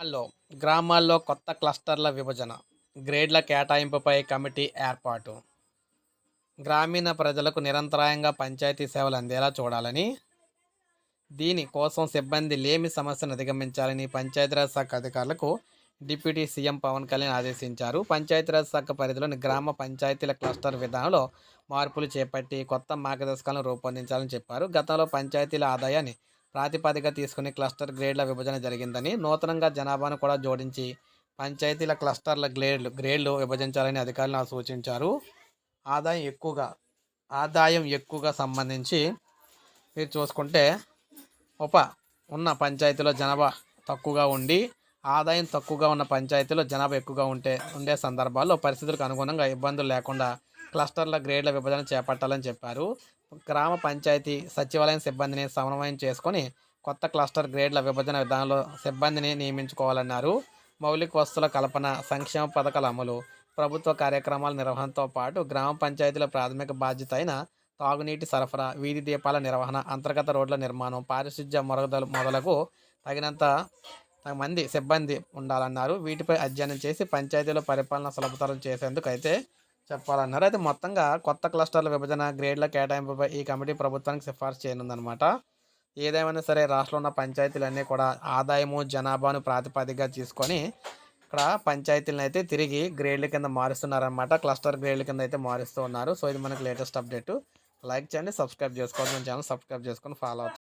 గ్రామాల్లో గ్రామాల్లో కొత్త క్లస్టర్ల విభజన గ్రేడ్ల కేటాయింపుపై కమిటీ ఏర్పాటు. గ్రామీణ ప్రజలకు నిరంతరాయంగా పంచాయతీ సేవలు అందేలా చూడాలని దీని కోసం సిబ్బంది లేమి సమస్యను అధిగమించాలని పంచాయతీరాజ్ శాఖ అధికారులకు డిప్యూటీ సీఎం పవన్ కళ్యాణ్ ఆదేశించారు. పంచాయతీరాజ్ శాఖ పరిధిలోని గ్రామ పంచాయతీల క్లస్టర్ విధానంలో మార్పులు చేపట్టి కొత్త మార్గదర్శకాలను రూపొందించాలని చెప్పారు. గతంలో పంచాయతీల ఆదాయాన్ని ప్రాతిపదిక తీసుకుని క్లస్టర్ గ్రేడ్ల విభజన జరిగిందని నూతనంగా జనాభాను కూడా జోడించి పంచాయతీల క్లస్టర్ల గ్రేడ్లు గ్రేడ్లు విభజించాలని అధికారులు సూచించారు. ఆదాయం ఎక్కువగా ఆదాయం ఎక్కువగా సంబంధించి మీరు చూసుకుంటే ఉప ఉన్న పంచాయతీలో జనాభా తక్కువగా ఉండి ఆదాయం తక్కువగా ఉన్న పంచాయతీలో జనాభా ఎక్కువగా ఉంటే ఉండే సందర్భాల్లో పరిస్థితులకు అనుగుణంగా ఇబ్బందులు లేకుండా క్లస్టర్ల గ్రేడ్ల విభజన చేపట్టాలని చెప్పారు. గ్రామ పంచాయతీ సచివాలయం సిబ్బందిని సమన్వయం చేసుకొని కొత్త క్లస్టర్ గ్రేడ్ల విభజన విధానంలో సిబ్బందిని నియమించుకోవాలన్నారు. మౌలిక వస్తువుల కల్పన సంక్షేమ పథకాల అమలు ప్రభుత్వ కార్యక్రమాల నిర్వహణతో పాటు గ్రామ పంచాయతీల ప్రాథమిక బాధ్యత అయిన తాగునీటి సరఫరా వీధి దీపాల నిర్వహణ అంతర్గత రోడ్ల నిర్మాణం పారిశుద్ధ్య మొరగదలు మొదలకు తగినంత మంది సిబ్బంది ఉండాలన్నారు. వీటిపై అధ్యయనం చేసి పంచాయతీల పరిపాలన సులభతరం చేసేందుకు అయితే చెప్పాలన్నారు. అయితే మొత్తంగా కొత్త క్లస్టర్ల విభజన గ్రేడ్ల కేటాయింపుపై ఈ కమిటీ ప్రభుత్వానికి సిఫార్సు చేయనుందనమాట ఏదేమైనా సరే రాష్ట్రంలో ఉన్న పంచాయతీలన్నీ కూడా ఆదాయము జనాభాను ప్రాతిపదికగా తీసుకొని ఇక్కడ పంచాయతీలను అయితే తిరిగి గ్రేడ్ల కింద మారుస్తున్నారనమాట క్లస్టర్ గ్రేడ్ల కింద అయితే మారుస్తూ ఉన్నారు. సో ఇది మనకు లేటెస్ట్ అప్డేట్. లైక్ చేయండి సబ్స్క్రైబ్ చేసుకోండి మన ఛానల్ సబ్స్క్రైబ్ చేసుకొని ఫాలో అవుతాం